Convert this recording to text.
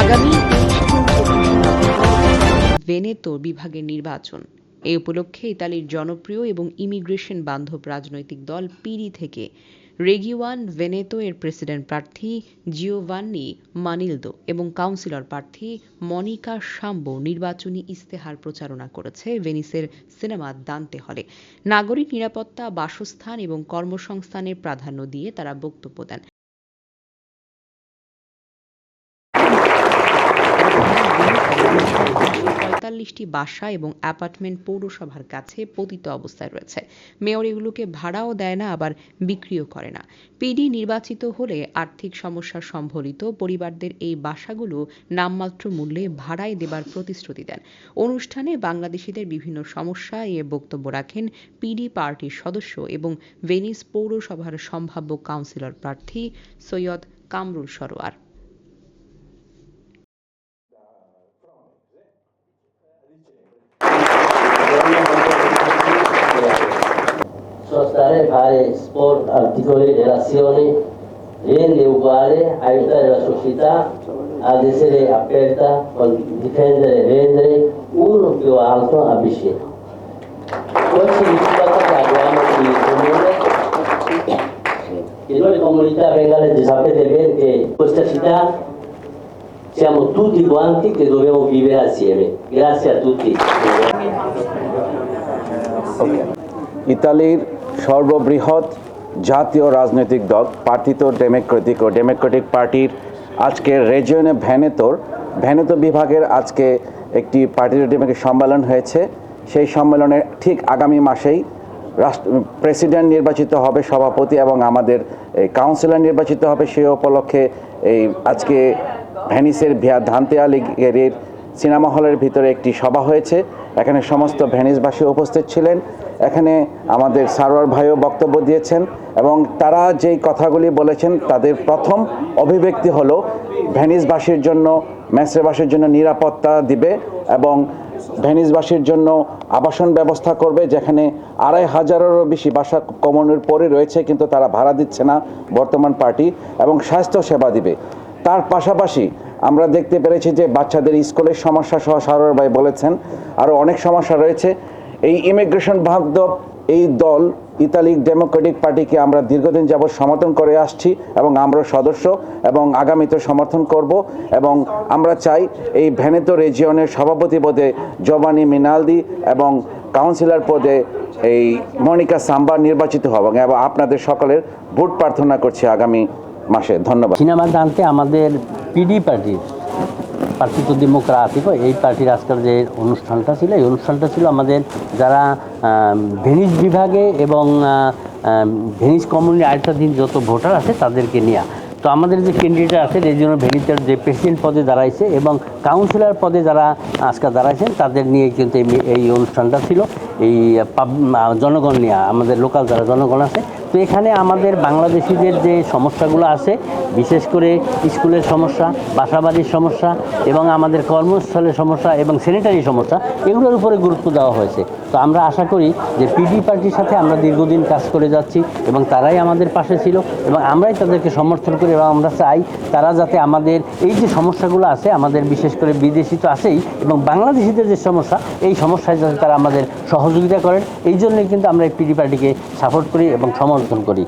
আগামী ভেনেতো বিভাগের নির্বাচন। এই উপলক্ষে ইতালির জনপ্রিয় এবং ইমিগ্রেশন বান্ধব রাজনৈতিক দল পিডি থেকে রেগিওয়ান ভেনেতো এর প্রেসিডেন্ট প্রার্থী জিওভান্নি মানিলদো এবং কাউন্সিলর প্রার্থী মনিকা সাম্বো নির্বাচনী ইস্তেহার প্রচারণা করেছে ভেনিসের সিনেমা দান্তে হলে। নাগরিক নিরাপত্তা, বাসস্থান এবং কর্মসংস্থানের প্রাধান্য দিয়ে তারা বক্তব্য দেন। পঁয়তাল্লিশটি বাসা এবং অ্যাপার্টমেন্ট পৌরসভার কাছে পতিত অবস্থায় রয়েছে। মেয়র এগুলোকে ভাড়াও দেয় না, আবার বিক্রিও করে না। পিডি নির্বাচিত হলে আর্থিক সমস্যা সম্বলিত পরিবারদের এই বাসাগুলো নামমাত্র মূল্যে ভাড়ায় দেবার প্রতিশ্রুতি দেন। অনুষ্ঠানে বাংলাদেশিদের বিভিন্ন সমস্যা এ বক্তব্য রাখেন পিডি পার্টির সদস্য এবং ভেনিস পৌরসভার সম্ভাব্য কাউন্সিলর প্রার্থী Syed Kamrul Sarwar. Sostare, fare sport, articoli, relazioni, rende uguale, aiutare la società ad essere aperta, con- difendere, vendere, uno più alto a vicino. Questo significa che abbiamo in comune che noi comunità bengalese sapete bene che in questa città siamo tutti quanti che dobbiamo vivere assieme. Grazie a tutti. ইতালির সর্ববৃহৎ জাতীয় রাজনৈতিক দল পার্টিতো Democratic ও Democratic পার্টির আজকে রেজিয়নে ভ্যানেতোর ভ্যানেতো বিভাগের আজকে একটি পার্টিতো ডেমোক্রেটিক সম্মেলন হয়েছে। সেই সম্মেলনে ঠিক আগামী মাসেই রাষ্ট্র প্রেসিডেন্ট নির্বাচিত হবে সভাপতি এবং আমাদের কাউন্সিলর নির্বাচিত হবে। সেই উপলক্ষে এই আজকে ভ্যানিসের ভিয়া ধান্তেয়ালিগের সিনেমা হলের ভিতরে একটি সভা হয়েছে। এখানে সমস্ত ভ্যানিসবাসী উপস্থিত ছিলেন। এখানে আমাদের সারোয়ার ভাইও বক্তব্য দিয়েছেন এবং তারা যেই কথাগুলি বলেছেন, তাদের প্রথম অভিব্যক্তি হলো ভ্যানিসবাসীর জন্য, মেসরেবাসীর জন্য নিরাপত্তা দিবে এবং ভ্যানিসবাসীর জন্য আবাসন ব্যবস্থা করবে, যেখানে আড়াই হাজারেরও বেশি বাসা কমনের পরে রয়েছে, কিন্তু তারা ভাড়া দিচ্ছে না, বর্তমান পার্টি, এবং স্বাস্থ্য সেবা দিবে। তার পাশাপাশি আমরা দেখতে পেরেছি যে বাচ্চাদের স্কুলের সমস্যা সহ সারোয়ার ভাই বলেছেন আরও অনেক সমস্যা রয়েছে। এই ইমিগ্রেশন বান্ধব এই দল ইতালিক ডেমোক্রেটিক পার্টিকে আমরা দীর্ঘদিন যাবৎ সমর্থন করে আসছি এবং আমরা সদস্য এবং আগামীতে সমর্থন করব এবং আমরা চাই এই ভেনেতো রেজিয়নের সভাপতি পদে জবানি মিনালদি এবং কাউন্সিলর পদে এই মনিকা সাম্বা নির্বাচিত হব এবং আপনাদের সকলের ভোট প্রার্থনা করছি আগামী মাসে, ধন্যবাদ। সিনেমা জানতে আমাদের পিডি পার্টির পার্টি তো ডেমোক্রাটিক এই পার্টির আজকাল যে অনুষ্ঠানটা ছিল, এই অনুষ্ঠানটা ছিল আমাদের যারা ভেনিস বিভাগে এবং ভেনিস কমিউনিটি আরেকটাধীন যত ভোটার আছে তাদেরকে নেওয়া তো আমাদের যে ক্যান্ডিডেট আছে রেজিওনাল ভেনিসের যে প্রেসিডেন্ট পদে দাঁড়াইছে এবং কাউন্সিলর পদে যারা আজকে দাঁড়াইছেন, তাদের নিয়ে কিন্তু এই- এই অনুষ্ঠানটা ছিল। এই জনগণ নিয়ে, আমাদের লোকাল যারা জনগণ আছে তো এখানে আমাদের বাংলাদেশিদের যে সমস্যাগুলো আছে, বিশেষ করে স্কুলের সমস্যা, বাসাবাড়ির সমস্যা এবং আমাদের কর্মস্থলের সমস্যা এবং স্যানিটারি সমস্যা, এগুলোর উপরে গুরুত্ব দেওয়া হয়েছে। তো আমরা আশা করি যে পিডি পার্টির সাথে আমরা দীর্ঘদিন কাজ করে যাচ্ছি এবং তারাই আমাদের পাশে ছিল এবং আমরাই তাদেরকে সমর্থন করি এবং আমরা চাই তারা যাতে আমাদের এই যে সমস্যাগুলো আছে, আমাদের বিশেষ করে বিদেশি তো আছেই এবং বাংলাদেশিদের যে সমস্যা, এই সমস্যায় যাতে তারা আমাদের সহযোগিতা করেন, এই জন্যই কিন্তু আমরা এই পিডি পার্টিকে সাপোর্ট করি এবং সমর্থন করি।